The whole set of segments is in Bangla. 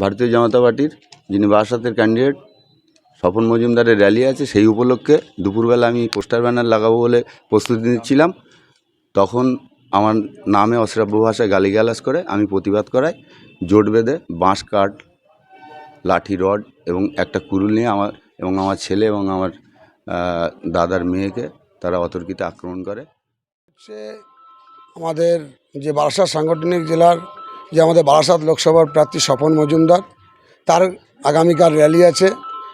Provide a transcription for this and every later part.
ভারতীয় জনতা পার্টির যিনি বারাসাতের ক্যান্ডিডেট স্বপন মজুমদারের র্যালি আছে, সেই উপলক্ষে দুপুরবেলা আমি পোস্টার ব্যানার লাগাবো বলে প্রস্তুতি নিচ্ছিলাম। তখন আমার নামে অশ্রাব্য ভাষায় গালিগালাজ করে, আমি প্রতিবাদ করাই। জোট বেঁধে বাঁশ কাঠ, লাঠি, রড এবং একটা কুরুল নিয়ে আমার এবং আমার ছেলে এবং আমার দাদার মেয়েকে তারা অতর্কিতে আক্রমণ করে। সে আমাদের যে বারাসাত সাংগঠনিক জেলার যে আমাদের বারাসাত লোকসভার প্রার্থী স্বপন মজুমদার, তার আগামীকাল র্যালি আছে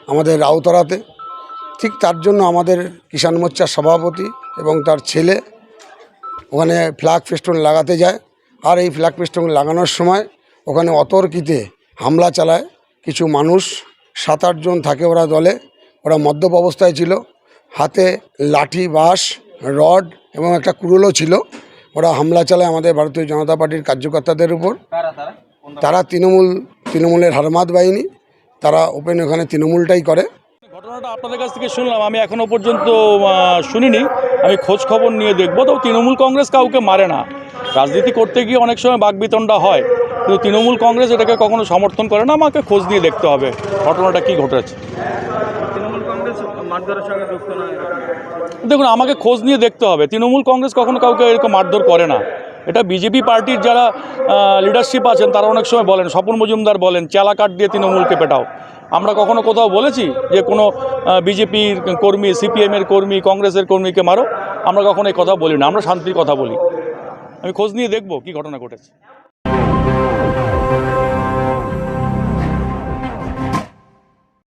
আমাদের রাউতরাতে। ঠিক তার জন্য আমাদের কিষাণ মোর্চার সভাপতি এবং তার ছেলে ওখানে ফ্ল্যাগ ফেস্টুন লাগাতে যায়। আর এই ফ্ল্যাগ ফেস্টুন লাগানোর সময় ওখানে অতর্কিতে হামলা চালায় কিছু মানুষ। সাত আটজন থাকে ওরা দলে। ওরা মদ্যপ অবস্থায় ছিল। হাতে লাঠি, বাঁশ, রড এবং একটা কুড়ুলও ছিল। ওরা হামলা চালায় আমাদের ভারতীয় জনতা পার্টির কার্যকর্তাদের উপর। তারা তৃণমূল, তৃণমূলের হারমাত বাহিনী, তারা ওপেন ওখানে তৃণমূলটাই করে। ঘটনাটা আপনাদের কাছ থেকে শুনলাম, আমি এখনও পর্যন্ত শুনিনি। আমি খোঁজ খবর নিয়ে দেখব তো তৃণমূল কংগ্রেস কাউকে মারে না। রাজনীতি করতে গিয়ে অনেক সময় বাকবিতণ্ডা হয়, কিন্তু তৃণমূল কংগ্রেস এটাকে কখনো সমর্থন করে না, আমাকে খোঁজ নিয়ে দেখতে হবে। ঘটনাটা কি ঘটেছে? দেখুন, আমাকে খোঁজ নিয়ে দেখতে হবে। তৃণমূল কংগ্রেস কখনো কাউকে এরকম মারধর করে না। এটা বিজেপি পার্টির যারা লিডারশিপ আছেন, তারা অনেক সময় বলেন, স্বপন মজুমদার বলেন, চেলা কাঠ দিয়ে তৃণমূলকে পেটাও। আমরা কখনো কোথাও বলেছি যে কোনো বিজেপির কর্মী সিপিএমের কর্মী, কংগ্রেসের কর্মীকে মারো। আমরা কখনো এই কথা বলি না। আমরা শান্তির কথা বলি। আমি খোঁজ নিয়ে দেখব কি ঘটনা ঘটেছে।